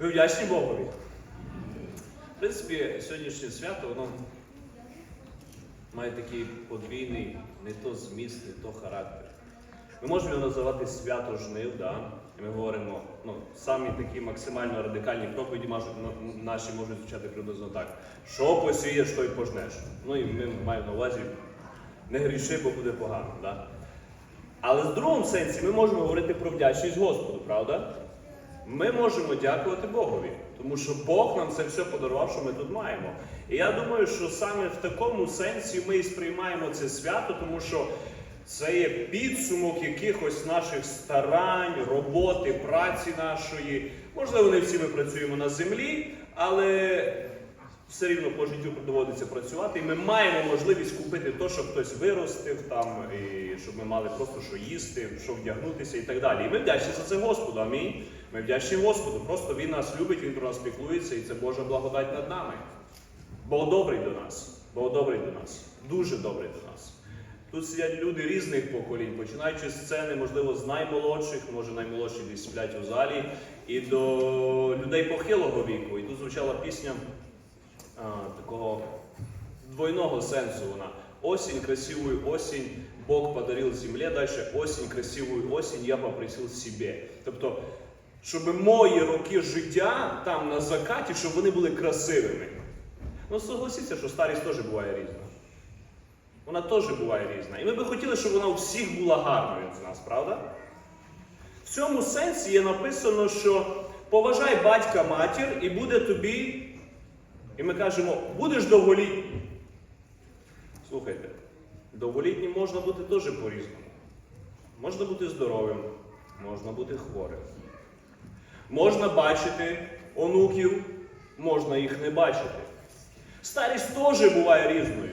Ви вдячні Богові. В принципі, сьогоднішнє свято, воно має такий подвійний не то зміст, не то характер. Ми можемо його називати свято жнив, да? і ми говоримо, ну, самі такі максимально радикальні проповіді наші можуть звучати приблизно так. Що посієш, то й пожнеш. Ну і ми маємо на увазі, не гріши, бо буде погано. Да? Але в другому сенсі ми можемо говорити про вдячність Господу, правда? Ми можемо дякувати Богові, тому що Бог нам це все подарував, що ми тут маємо. І я думаю, що саме в такому сенсі ми і сприймаємо це свято, тому що це є підсумок якихось наших старань, роботи, праці нашої. Можливо, не всі ми працюємо на землі, але все рівно по життю доводиться працювати, і ми маємо можливість купити те, що хтось виростив там, і щоб ми мали просто що їсти, що вдягнутися і так далі. І ми вдячні за це Господу. Амінь. Ми вдячні Господу. Просто Він нас любить, Він про нас піклується, і це Божа благодать над нами. Бог добрий до нас. Бог добрий до нас. Дуже добрий до нас. Тут сидять люди різних поколінь, починаючи з сцени, можливо, з наймолодших, може наймолодші десь сплять у залі, і до людей похилого віку. І тут звучала пісня а, такого двойного сенсу вона. Осень, красивую осень, Бог подарил земле, дальше осень, красивую осень, я попросил себе. Тобто, щоб мої роки життя там на закаті, щоб вони були красивими. Ну, согласіться, що старість теж буває різна. Вона теж буває різна. І ми би хотіли, щоб вона у всіх була гарною з нас, правда? В цьому сенсі є написано, що поважай батька матір і буде тобі. І ми кажемо, будеш довголітній. Слухайте, довголітнім можна бути теж по-різному. Можна бути здоровим, можна бути хворим. Можна бачити онуків, можна їх не бачити. Старість теж буває різною.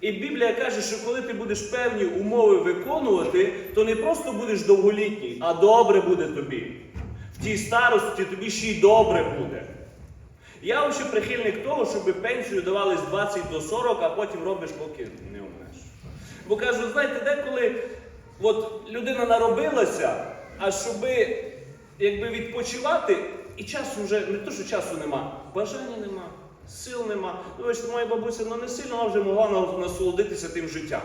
І Біблія каже, що коли ти будеш певні умови виконувати, то не просто будеш довголітній, а добре буде тобі. В тій старості тобі ще й добре буде. Я взагалі прихильник того, щоб пенсію давали з 20 до 40, а потім робиш, поки не умреш. Бо кажу, знаєте, деколи от людина наробилася, а щоби якби відпочивати, і часу вже не то, що часу нема, бажання нема, сил нема. Ну, бачите, моя бабуся ну, не сильно вона вже могла насолодитися тим життям.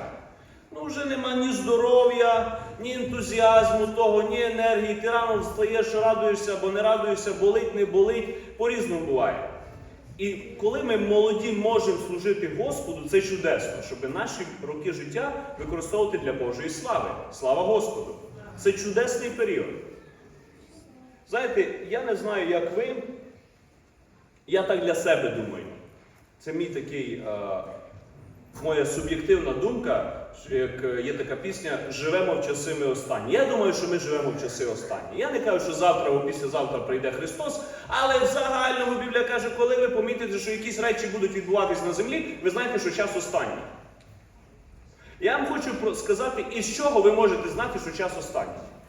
Ну, вже нема ні здоров'я, ні ентузіазму того, ні енергії. Ти рано встаєш, радуєшся або не радуєшся, болить, не болить. По-різному буває. І коли ми молоді можемо служити Господу, це чудесно, щоб наші роки життя використовувати для Божої слави. Слава Господу! Це чудесний період. Знаєте, я не знаю, як ви. Я так для себе думаю. Це мій такий, е, моя суб'єктивна думка, як е, є така пісня Живемо в часи ми останні. Я думаю, що ми живемо в часи останні. Я не кажу, що завтра або післязавтра прийде Христос, але в загальному Біблія каже, коли ви помітите, що якісь речі будуть відбуватись на землі, ви знаєте, що час останній. Я вам хочу сказати, із чого ви можете знати, що час останній.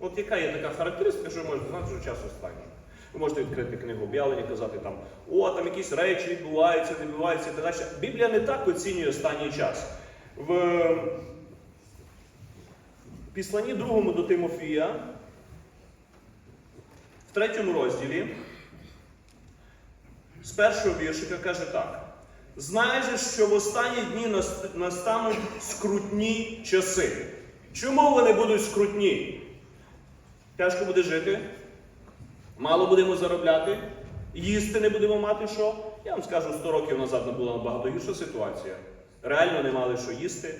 От яка є така характеристика, що ви можете знати, що час останній. Ви можете відкрити книгу об'явлень і казати там, о, там якісь речі відбуваються, відбуваються і так далі. Біблія не так оцінює останній час. В післанні другому до Тимофія, в третьому розділі, з першого віршика каже так. Знай же, що в останні дні настануть скрутні часи. Чому вони будуть скрутні? Тяжко буде жити, мало будемо заробляти, їсти не будемо мати що. Я вам скажу, 100 років назад була набагато гірша ситуація. Реально не мали що їсти,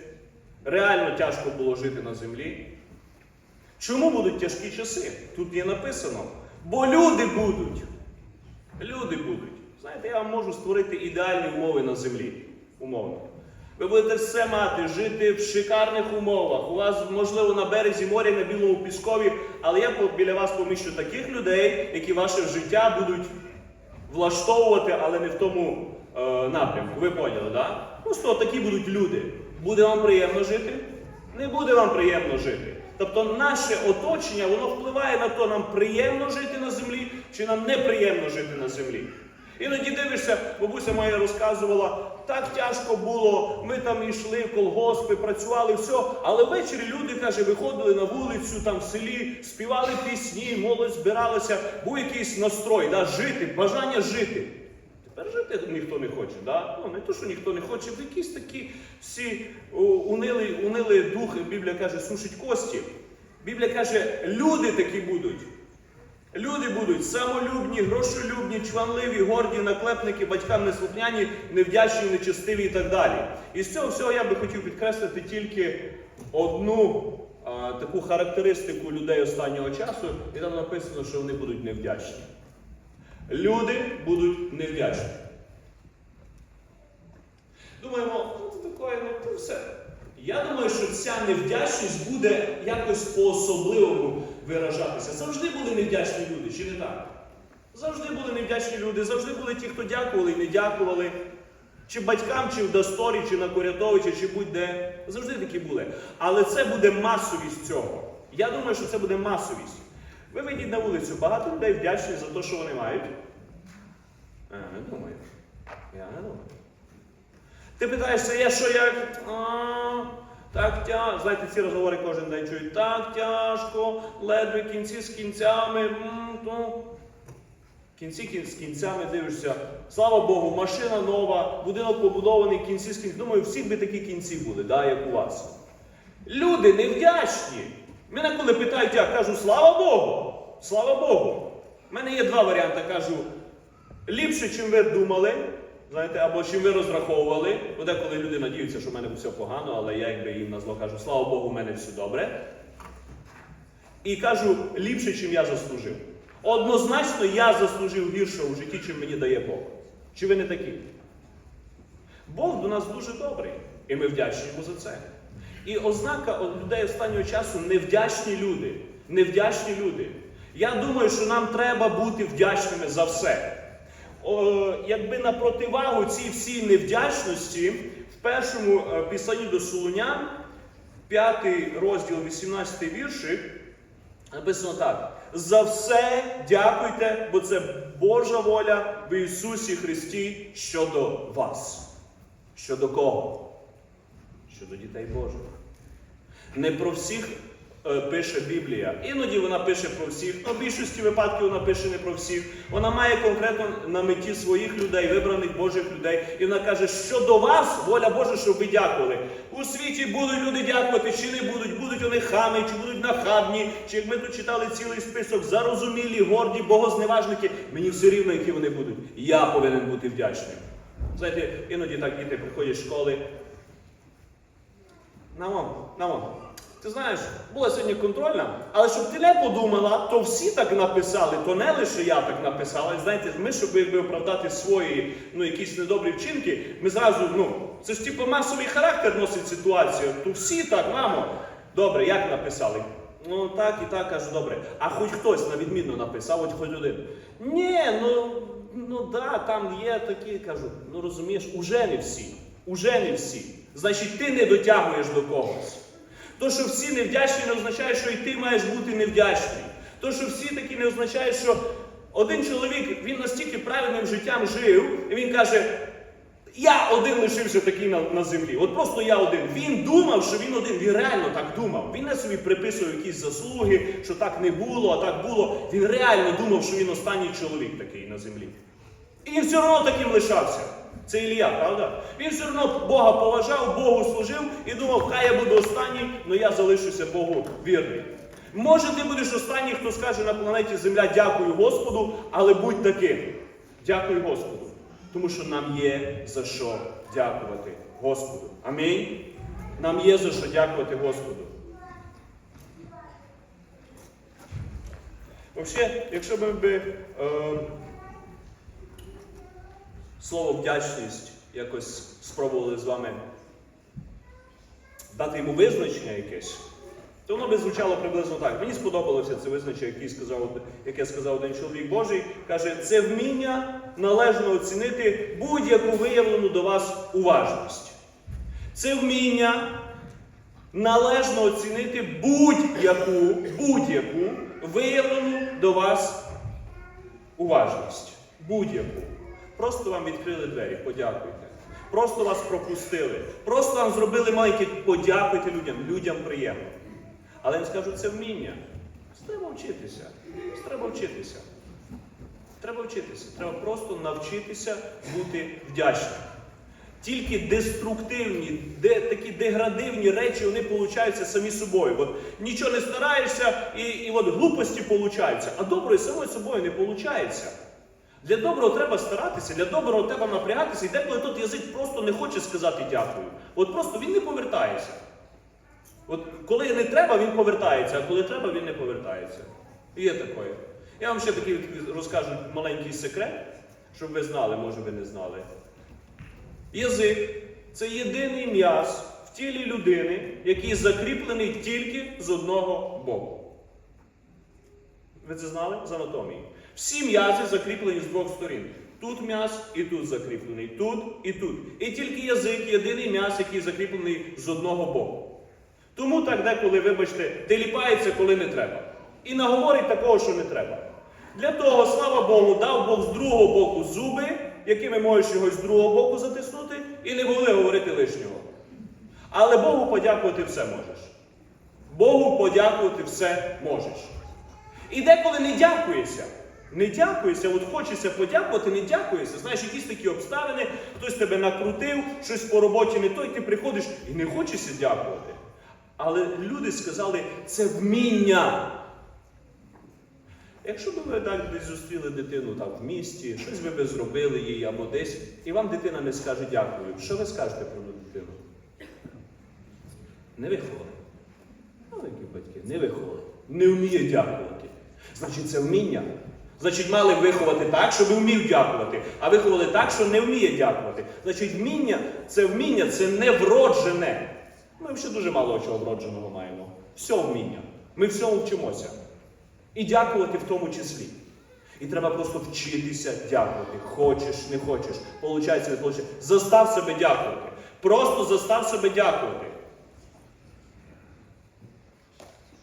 реально тяжко було жити на землі. Чому будуть тяжкі часи? Тут є написано. Бо люди будуть. Люди будуть. Знаєте, я вам можу створити ідеальні умови на землі. Умовно. Ви будете все мати, жити в шикарних умовах. У вас, можливо, на березі моря, на білому піскові, але я біля вас поміщу таких людей, які ваше життя будуть влаштовувати, але не в тому е, напрямку. Ви поняли? Да? Просто такі будуть люди. Буде вам приємно жити? Не буде вам приємно жити. Тобто наше оточення, воно впливає на то, нам приємно жити на землі, чи нам неприємно жити на землі. Іноді дивишся, бабуся моя розказувала, так тяжко було, ми там йшли колгоспи, працювали, все. Але ввечері люди, каже, виходили на вулицю, там в селі, співали пісні, молодь збиралася, був якийсь настрой, да, жити, бажання жити. Тепер жити ніхто не хоче, да? ну, не то, що ніхто не хоче, бо якісь такі всі унили, унили дух, Біблія каже, сушить кості. Біблія каже, люди такі будуть. Люди будуть самолюбні, грошолюбні, чванливі, горді, наклепники, батькам неслухняні, невдячні, нечестиві і так далі. І з цього всього я би хотів підкреслити тільки одну а, таку характеристику людей останнього часу, і там написано, що вони будуть невдячні. Люди будуть невдячні. Думаємо, ну це таке, ну то все. Я думаю, що ця невдячність буде якось по-особливому виражатися. Завжди були невдячні люди, чи не так? Завжди були невдячні люди, завжди були ті, хто дякували і не дякували. Чи батькам, чи в Досторі, чи на Корятовича, чи будь-де. Завжди такі були. Але це буде масовість цього. Я думаю, що це буде масовість. Ви вийдіть на вулицю, багато людей вдячні за те, що вони мають. А, не думаю. Я не думаю. Ти питаєшся, я що як? Так тяжко. Знаєте, ці розговори кожен день чують. Так тяжко, ледве кінці з кінцями. м, то. Кінці кін- з кінцями дивишся. Слава Богу, машина нова, будинок побудований, кінці з кінцями. Думаю, всіх би такі кінці були, да, як у вас. Люди невдячні. Мене коли питають, я кажу, слава Богу! Слава Богу! У мене є два варіанти. Кажу, ліпше, чим ви думали, знаєте, або чим ви розраховували. Бо деколи люди надіються, що в мене все погано, але я якби їм на зло кажу, слава Богу, в мене все добре. І кажу, ліпше, чим я заслужив. Однозначно, я заслужив гірше у житті, чим мені дає Бог. Чи ви не такі? Бог до нас дуже добрий, і ми вдячні йому за це. І ознака людей останнього часу невдячні люди. Невдячні люди. Я думаю, що нам треба бути вдячними за все. О, якби на противагу цій всій невдячності, в першому е, писанні до Солунян, 5 розділ, 18 віршик, написано так: за все дякуйте, бо це Божа воля в Ісусі Христі щодо вас. Щодо кого? Щодо дітей Божих. Не про всіх пише Біблія. Іноді вона пише про всіх, але в більшості випадків вона пише не про всіх. Вона має конкретно на меті своїх людей, вибраних Божих людей. І вона каже, що до вас, воля Божа, щоб ви дякували. У світі будуть люди дякувати, чи не будуть, будуть вони хами, чи будуть нахабні, чи як ми тут читали цілий список, зарозумілі, горді, богозневажники. Мені все рівно, які вони будуть. Я повинен бути вдячним. Знаєте, іноді так діти приходять з школи. Намам, намам, ти знаєш, була сьогодні контрольна, але щоб ти не подумала, то всі так написали, то не лише я так написала. І знаєте, ми, щоб якби оправдати свої ну, якісь недобрі вчинки, ми зразу, ну, це ж типу масовий характер носить ситуацію. То всі так, мамо. Добре, як написали? Ну так і так кажу, добре. А хоч хтось на відмінно написав, хоч хоч один. Ні, ну, ну да, там є такі, кажу, ну розумієш, уже не всі. Уже не всі. Значить, ти не дотягуєш до когось. То, що всі невдячні, не означає, що і ти маєш бути невдячний. То, що всі такі не означає, що один чоловік він настільки правильним життям жив, і він каже: я один лишився такий на, на землі. От просто я один. Він думав, що він один. Він реально так думав. Він не собі приписував якісь заслуги, що так не було, а так було. Він реально думав, що він останній чоловік такий на землі. І він все одно таким лишався. Це Ілія, правда? Він все одно Бога поважав, Богу служив і думав, хай я буду останній, але я залишуся Богу вірний. Може, ти будеш останній, хто скаже на планеті Земля дякую Господу, але будь таким. Дякую Господу. Тому що нам є за що дякувати Господу. Амінь. Нам є за що дякувати Господу. Взагалі, якщо ми би е, слово вдячність якось спробували з вами дати йому визначення якесь, то воно би звучало приблизно так. Мені сподобалося це визначення, яке сказав, яке сказав один чоловік Божий. Каже, це вміння належно оцінити будь-яку виявлену до вас уважність. Це вміння належно оцінити будь-яку, будь-яку виявлену до вас уважність. Будь-яку. Просто вам відкрили двері, подякуйте. Просто вас пропустили. Просто вам зробили маленьке, подякуйте людям. Людям приємно. Але я скажу, це вміння. Треба вчитися. Треба вчитися. Треба вчитися. Треба просто навчитися бути вдячним. Тільки деструктивні, де, такі деградивні речі вони получаються самі собою. От нічого не стараєшся, і, і от глупості получаються. А доброї самою собою не получається. Для доброго треба старатися, для доброго треба напрягатися, і деколи тут язик просто не хоче сказати дякую. От просто він не повертається. От коли не треба, він повертається, а коли треба, він не повертається. І є такое. Я вам ще такий розкажу маленький секрет, щоб ви знали, може ви не знали. Язик це єдиний м'яз в тілі людини, який закріплений тільки з одного боку. Ви це знали з анатомії? Всі м'язи закріплені з двох сторін. Тут м'яз і тут закріплений, тут і тут. І тільки язик єдиний м'яз, який закріплений з одного боку. Тому так деколи, вибачте, теліпається, коли не треба. І наговорить такого, що не треба. Для того, слава Богу, дав Бог з другого боку зуби, якими можеш його з другого боку затиснути, і не могли говорити лишнього. Але Богу подякувати все можеш. Богу подякувати все можеш. І деколи не дякуєшся. Не дякуєшся, от хочеться подякувати, не дякуєшся. Знаєш, якісь такі обставини, хтось тебе накрутив, щось по роботі не то, і ти приходиш і не хочеться дякувати. Але люди сказали, це вміння. Якщо б ви так десь зустріли дитину там в місті, щось ви би зробили їй або десь, і вам дитина не скаже дякую, що ви скажете про дитину? Не виховали. Маленькі батьки, не виховали. Не вміє дякувати. Значить, це вміння. Значить, мали виховати так, щоб вмів дякувати, а виховали так, що не вміє дякувати. Значить, вміння це вміння, це не вроджене. Ми ще дуже мало чого вродженого маємо. Все вміння. Ми всьому вчимося. І дякувати в тому числі. І треба просто вчитися дякувати. Хочеш, не хочеш, получається, не получається. Застав себе дякувати. Просто застав себе дякувати.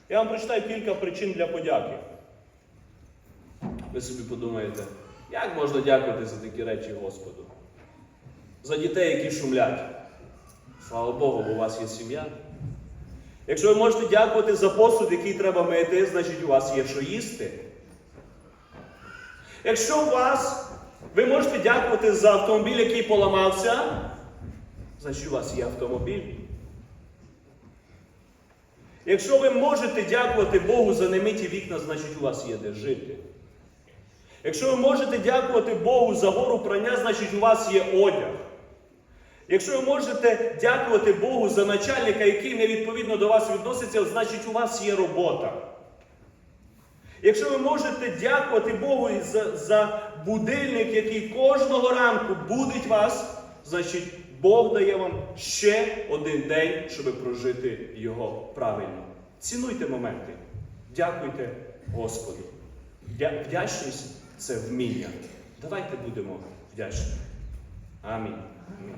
Я вам прочитаю кілька причин для подяки. Ви собі подумаєте, як можна дякувати за такі речі Господу? За дітей, які шумлять. Слава Богу, бо у вас є сім'я. Якщо ви можете дякувати за посуд, який треба мити, значить у вас є що їсти. Якщо у вас ви можете дякувати за автомобіль, який поламався, значить у вас є автомобіль. Якщо ви можете дякувати Богу за немиті вікна, значить у вас є де жити. Якщо ви можете дякувати Богу за гору прання, значить у вас є одяг. Якщо ви можете дякувати Богу за начальника, який невідповідно до вас відноситься, значить у вас є робота. Якщо ви можете дякувати Богу за, за будильник, який кожного ранку будить вас, значить Бог дає вам ще один день, щоб прожити його правильно. Цінуйте моменти. Дякуйте Господу. Вдячність це вміння. Давайте будемо вдячні. Амінь. Амінь.